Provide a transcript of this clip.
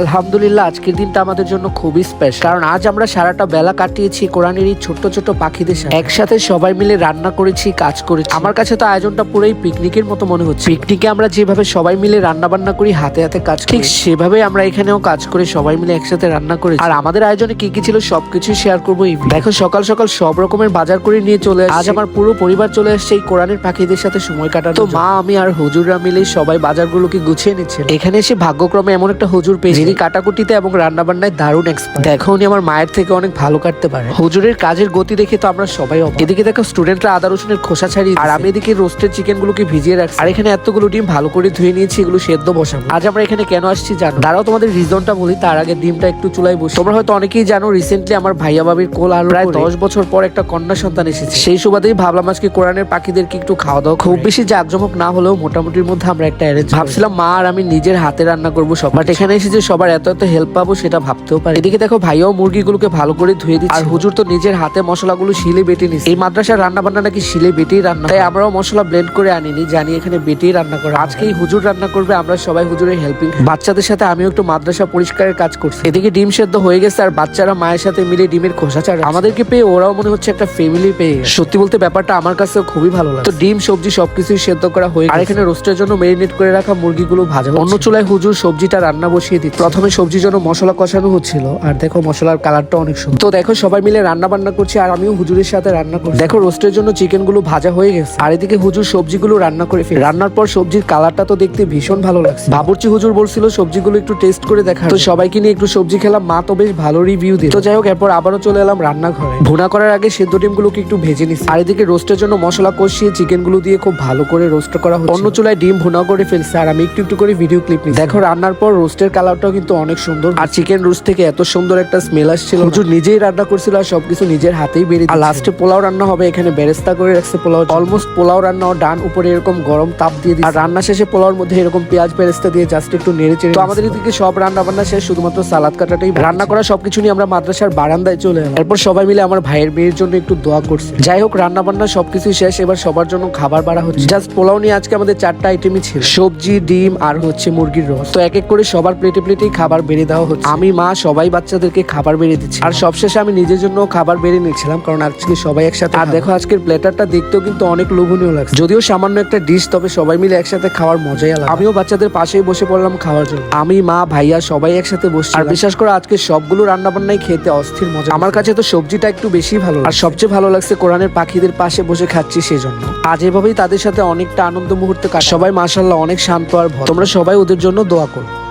আলহামদুলিল্লাহ আজকের দিনটা আমাদের জন্য খুবই স্পেশাল কারণ আজ আমরা সারাটা বেলা কাটিয়েছি কোরআনের এই ছোট্ট ছোট্ট পাখিদের সাথে। একসাথে সবাই মিলে রান্না করেছি কাজ করেছি। আমার কাছে তো আয়োজনটা পুরোই পিকনিকের মতো মনে হচ্ছে। পিকনিকে আমরা যেভাবে সবাই মিলে রান্না বান্না করি হাতে হাতে কাজ ঠিক সেভাবে আমরা এখানেও কাজ করে সবাই মিলে একসাথে রান্না করি আর আমাদের আয়োজনে কি কি ছিল সবকিছু শেয়ার করব দেখো সকাল সকাল সব রকমের বাজার করে নিয়ে চলে। আজ আমার পুরো পরিবার চলে আসছে এই কোরআনের পাখিদের সাথে সময় কাটানো তো মা আমি আর হুজুররা মিলে সবাই বাজারগুলোকে গুছিয়ে নিচ্ছে। এখানে এসে ভাগ্যক্রমে এমন একটা হুজুর পেয়েছি যিনি কাটাকুটিতে এবং রান্না বান্নায় দারুণ এক্সপার্ট দেখো উনি আমার মায়ের থেকে অনেক ভালো কাটতে পারে। হুজুরের কাজের গতি দেখে তো আমরা সবাই অবাক। এদিকে দেখো স্টুডেন্টরা আদা রসুনের খোসা ছাড়িয়ে আর আমি এদিকে রোস্টেড চিকেন গুলোকে ভিজিয়ে রাখছি। আর এখানে এতগুলো ডিম ভালো করে ধুয়ে নিয়েছি এগুলো সেদ্ধ বসাবো। আজ আমরা এখানে কেন আসছি জানো? দাঁড়াও তোমাদের রিজনটা বলি তার আগে ডিমটা একটু চুলায় বসে। তোমরা হয়তো অনেকেই জানো রিসেন্টলি আমার ভাইয়া বাবির কোল আলো প্রায় দশ বছর পর একটা কন্যা সন্তান এসেছে। সেই সুবাদেই ভাবলাম আজকে কোরআনের পাখিদেরকে একটু খাওয়া দাওয়া খুব বেশি জাঁকজমক না হলেও মোটামুটির মধ্যে আমরা একটা অ্যারেঞ্জ ভাবছিলাম মা আর আমি নিজের হাতে রান্না করব সব। বাট এখানে এসে যে সবার এত এত হেল্প পাবো সেটা ভাবতেও পারি। এদিকে দেখো ভাইয়াও মুরগিগুলোকে ভালো করে ধুয়ে দিচ্ছে। আর হুজুর তো নিজের হাতে মশলাগুলো শিলে বেটে নিচ্ছে। এই মাদ্রাসার রান্না বান্না নাকি শিলে বেটেই রান্না তাই আমরাও মশলা ব্লেন্ড করে আনিনি, জানি এখানে বেটেই রান্না করে আজকে এই হুজুর রান্না করবে, আমরা সবাই হুজুরের হেল্পিং বাচ্চাদের সাথে আমিও একটু মাদ্রাসা পরিষ্কারের কাজ করছি। এদিকে ডিম সেদ্ধ হয়ে গেছে আর বাচ্চারা মায়ের সাথে মিলে ডিমের খোসা চাড়া আমাদেরকে পেয়ে ওরাও মনে হচ্ছে একটা ফ্যামিলি পেয়ে সত্যি বলতে ব্যাপারটা আমার কাছে খুবই ভালো লাগে। তো ডিম, সবজি সবকিছুই সেদ্ধ করা হয়ে। আর এখানে রোস্টের জন্য মেরিনেট করে রাখা মুরগিগুলো ভাজা অন্য চুলায় হুজুর সবজিটা রান্না বসিয়ে দিচ্ছে। প্রথমে সবজির জন্য মশলা কষানো হচ্ছিল, আর দেখো মশলার কালারটা অনেক সুন্দর। তো দেখো সবাই মিলে রান্না বান্না করছি, আর আমিও হুজুরের সাথে রান্না করছি। দেখো রোস্টের জন্য চিকেনগুলো ভাজা হয়ে গেছে, আর এদিকে হুজুর সবজিগুলো রান্না করে ফেলে রান্নার পর সবজির কালারটা তো দেখতে ভীষণ ভালো লাগছে। বাবুর্চি হুজুর বলছিল সবজিগুলো একটু টেস্ট করে দেখা তো সবাইকে নিয়ে একটু সবজি খেলাম, মা তো বেশ ভালো রিভিউ দিল। তো যাই হোক, এরপর আবারও চলে এলাম রান্নাঘরে। ভুনা করার আগে সেদ্ধ ডিমগুলোকে একটু ভেজে নিচ্ছি আর এদিকে রোস্টের জন্য মশলা কষিয়ে চিকেনগুলো দিয়ে খুব ভালো করে রোস্ট করা হচ্ছে। অন্য চুলায় ডিম ভুনা করে ফেলছে, আর আমি একটু একটু করে ভিডিও ক্লিপ নিই দেখো রান্নার পর রোস্টের কালারটাও কিন্তু অনেক সুন্দর। আর চিকেন রোস্ট থেকে এত সুন্দর একটা স্মেল আসছিল হুজুর নিজেই রান্না করছিল আর সবকিছু নিজের হাতেই বেরিয়ে আর লাস্টে পোলাও রান্না হবে এখানে বেরেস্তা করে রাখছে পোলাও। অলমোস্ট পোলাও রান্নাও ডান উপরে এরকম গরম তাপ দিয়ে দিচ্ছে। আর রান্না শেষে পোলাওর মধ্যে এরকম পেঁয়াজ বেরেস্তা দিয়ে জাস্ট একটু নেড়ে চেড়ে তো আমাদের এদিকে সব রান্না বান্না শেষ শুধুমাত্র সালাদ কাটাটাই রান্না করা সবকিছু নিয়ে আমরা মাদ্রাসার বারান্দায় চলে এলাম। এরপর সবাই মিলে আমার ভাইয়ের বিয়ের জন্য একটু দোয়া করছি। যাই হোক রান্না বান্না সবকিছু শেষ এবার সবার জন্য খাবার বাড়া হচ্ছে। জাস্ট পোলাও নিয়ে আজকে আমাদের চারটা আইটেমই ছিল। সবজি ডিম আর হচ্ছে মুরগির রস। তো এক এক করে সবার প্লেটে প্লেটেই খাবার বেড়ে দেওয়া হচ্ছে। আমি মা সবাই বাচ্চাদেরকে খাবার বেড়ে দিচ্ছি। আর সবশেষে আমি নিজের জন্য খাবার বেড়ে নিচ্ছিলাম কারণ আজকে সবাই একসাথে আর দেখো আজকের প্লেটারটা দেখতেও কিন্তু অনেক লোভনীয় লাগছে। যদিও সামান্য একটা ডিশ তবে সবাই মিলে একসাথে খাওয়ার মজাই আলাদা। আমিও বাচ্চাদের পাশেই বসে পড়লাম খাওয়ার জন্য। আমি মা ভাইয়া সবাই একসাথে বসে আর বিশ্বাস করে আজকে সবগুলো রান্না বান্নাই খেতে অস্থির মজা আমার কাছে তো সবজিটা একটু বেশি ভালো আর সবচেয়ে ভালো লাগছে কোরআনের পাখিদের পাশে বসে খাচ্ছি সেজন্য। আজ এভাবেই তাদের সাথে অনেকটা আনন্দ মুহূর্তে কাট সবাই মাসাল্লাহ অনেক শান্ত আর। তোমরা সবাই ওদের জন্য দোয়া করো।